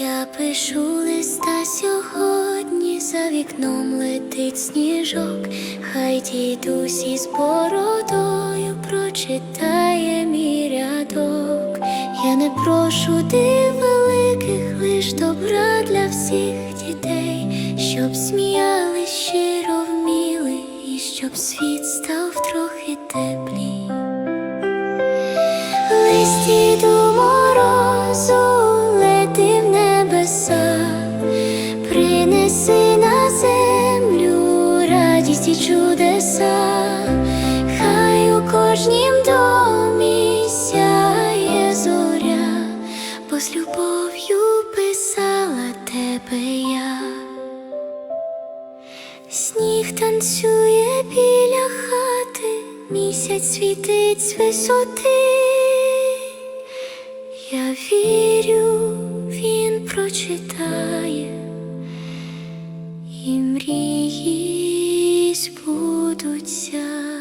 Я пишу листа сьогодні, за вікном летить сніжок, хай дідусь із бородою прочитає мій рядок. Я не прошу ти великих, лиш добра для всіх дітей, щоб сміяли щиро вміли і щоб світ став трохи теплій. Небеса, принеси на землю радість і чудеса, хай у кожнім домі сяє зоря, бо з любов'ю писала тебе я. Сніг танцює біля хати, місяць світить з висоти. Я вірю, прочитає, і мрії збудуться.